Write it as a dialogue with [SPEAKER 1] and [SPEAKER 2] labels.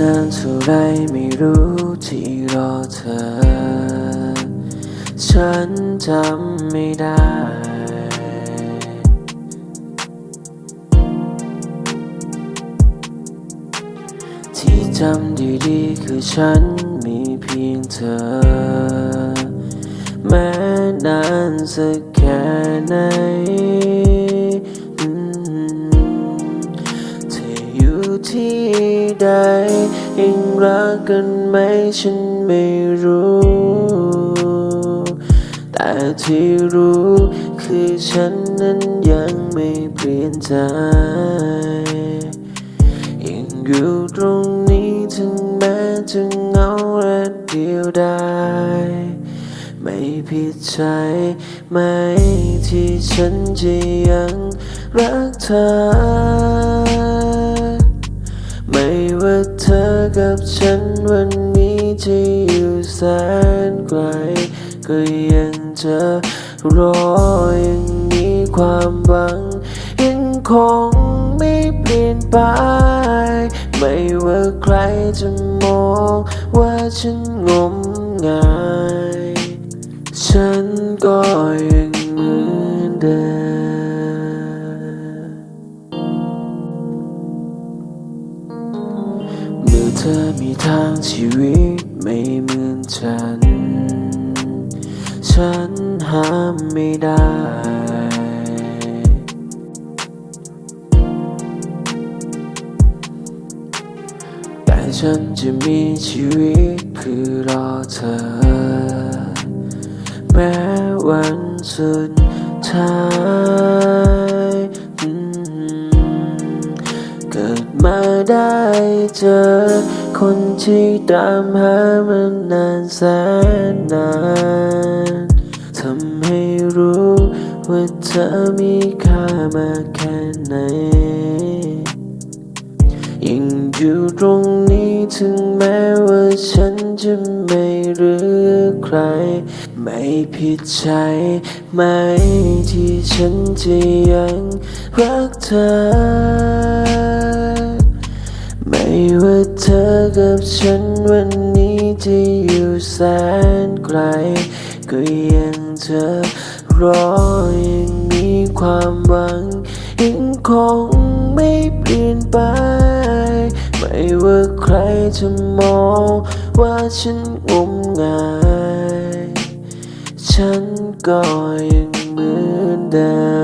[SPEAKER 1] นานเท่าไรไม่รู้ที่รอเธอ ฉันจำไม่ได้ ที่จำดีๆคือฉันมีเพียงเธอ แม้นานสักแค่ไหน ที่ใดยังรักกันไหมฉันไม่รู้ แต่ที่รู้คือฉันนั้นยังไม่เปลี่ยนใจยังอยู่ตรงนี้ถึงแม้จะเหงาและเดียวดายไม่ผิดใจไหมที่ฉันจะยังรักเธอ กับฉันวันนี้จะอยู่แสนไกล ก็ยังจะรอยังมีความหวัง ยังคงไม่เปลี่ยนไป ไม่ว่าใครจะมองว่าฉันงมงาย ฉันก็ยัง อเธอมีทางชีวิตไม่เหมือนฉัน ฉันห้ามไม่ได้ แต่ฉันจะมีชีวิตเพื่อรอเธอ แม้วันสุดท้าย ดมาได้เจอ คนที่ตามหามันนานแสนนานทำให้รู้ว่าเธอมีค่ามากแค่ไหนยังอยู่ตรงนี้ถึงแม้ว่าฉันจะไม่เลือใคร ไม่ผิดใจไหมที่ฉันจะยังรักเธอ กับฉันวันนี้จะอยู่แสนไกล ก็ยังจะรอยังมีความหวังยังคงไม่เปลี่ยนไป ไม่ว่าใครจะมองว่าฉันงมงาย ฉันก็ยังเหมือนเดิม